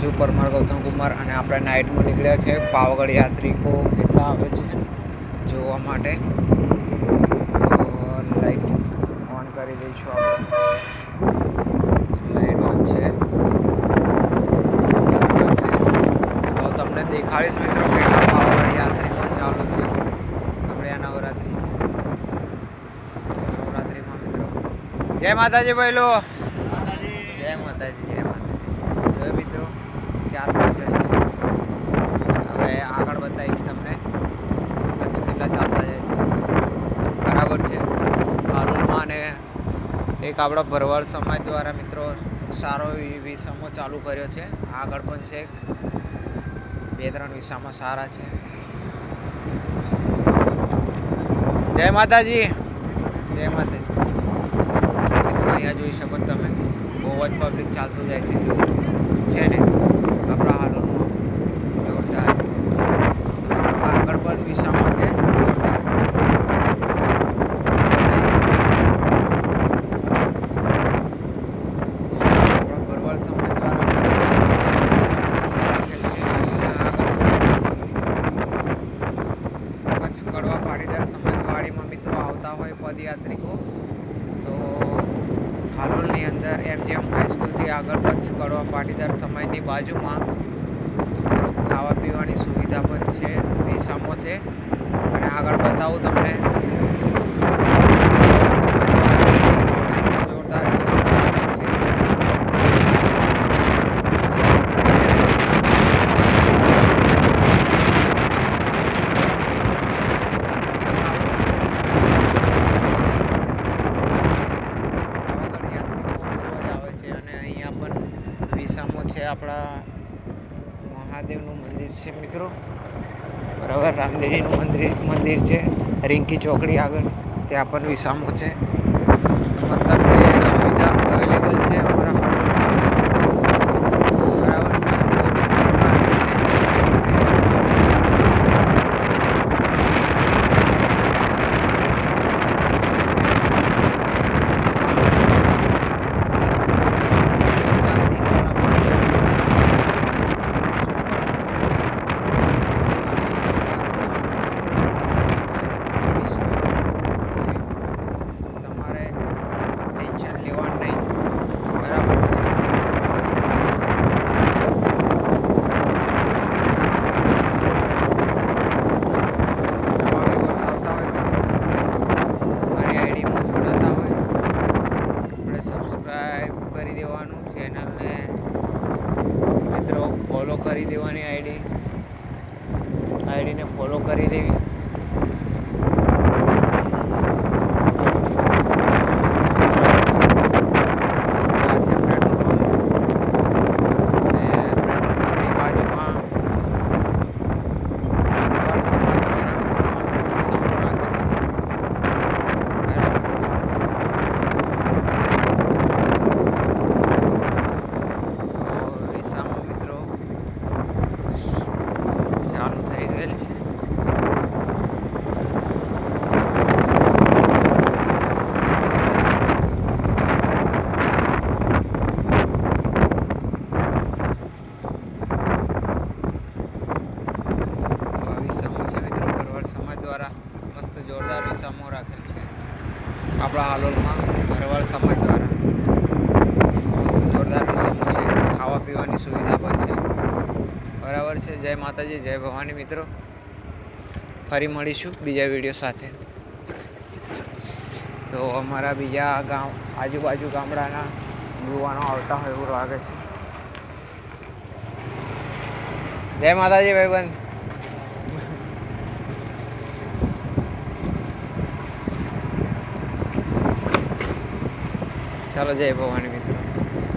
રાજુ પરમાર ગૌતમ કુમાર, અને આપણે નાઇટમાં નીકળ્યા છે. પાવાગઢ યાત્રિકો કેટલા આવે છે જોવા માટે? લાઈટ ઓન કરી દઈશું આપણે. લાઈટ ઓન છે. હવે તમને દેખાડીશ મિત્રો કેટલા પાવાગઢ યાત્રિકો ચાલુ છે. આપણે આ નવરાત્રિ છે. નવરાત્રિમાં મિત્રો. જય માતાજી ભાઈલો જય માતાજી જય માતાજી જો મિત્રો ચાર પાંચ જણ છે હવે આગળ બતાવીશ તમને હજુ કેટલા ચાલતા જાય છે બરાબર છે હાલોલમાં અને એક આપણા ભરવાડ સમાજ દ્વારા મિત્રો સારો એવી વિસામો ચાલુ કર્યો છે. આગળ પણ છે બે ત્રણ વિસામાં સારા છે. જય માતાજી. જય માતાજી. અહીંયા જોઈ શકો તમે. બહુ જ પબ્લિક ચાલતું જાય છે. છે ને આપણા હાલોલમાં જોરદાર તો મિત્રો આગળ પણ વિસામાં છે જોરદાર તમને બતાવીશ. આપણા ભરવાડ સમાજ દ્વારા કચ્છ કડવા પાટીદાર સમાજવાડીમાં મિત્રો આવતા હોય પદયાત્રિકો, તો હાલોલની અંદર એમજીએમ હાઈસ્કૂલથી આગળ કચ્છ કડવા પાટીદાર સમાજની બાજુમાં મિત્રો ખાવા પીવાની સુવિધા પણ છે વિસામો છે. અને આગળ બતાવું તમને જોરદાર વિસામો આગળ છે પાવાગઢ યાત્રિકો બહુ જ આવે છે અને અહીંયા પણ વિસામો છે આપણા મહાદેવનું મંદિર છે મિત્રો. બરાબર, રામદેવીનું મંદિર મંદિર છે. રિંકી ચોકડી આગળ, ત્યાં પણ વિસામો છે મતલબ કે સુવિધા અવેલેબલ છે અમારા હાલોલમાં બરાબર છે કોઈ પણ પ્રકારની ટેન્શન લેવાની તમારે ટેન્શન લેવાનું નહીં બરાબર છે નવા viewers આવતા હોય મિત્રો મારી આઈડીમાં જોડાતા હોય આપણે સબસ્ક્રાઈબ કરી દેવાનું ચેનલને મિત્રો ફોલો કરી દેવાની આઈડી આઈડીને ફોલો કરી દેવી બરાબર છે. આ છે પેટ્રોલ પંપ અને પેટ્રોલ પંપની બાજુમાં ભરવાડ સમાજ દ્વારા મિત્રો મસ્ત વિસામો રાખેલ છે બરાબર છે તો વિસામો મિત્રો ચાલુ થઈ ગયેલ છે તો આ વિસામો છે મિત્રો ભરવાડ સમાજ દ્વારા મસ્ત જોરદાર વિસામો રાખેલ છે આપણા હાલોલમાં ભરવાડ સમાજ દ્વારા. જોરદાર સમૂહ છે ખાવા પીવાની સુવિધા પણ છે. બરાબર છે, જય માતાજી, જય ભવાની મિત્રો. ફરી મળીશું બીજા વીડિયો સાથે. તો અમારા બીજા ગામ, આજુબાજુ ગામડાના યુવાનો આવતા હોય એવું લાગે છે. જય માતાજી, ભાઈબંધ. ચાલો જય ભવાની મિત્રો.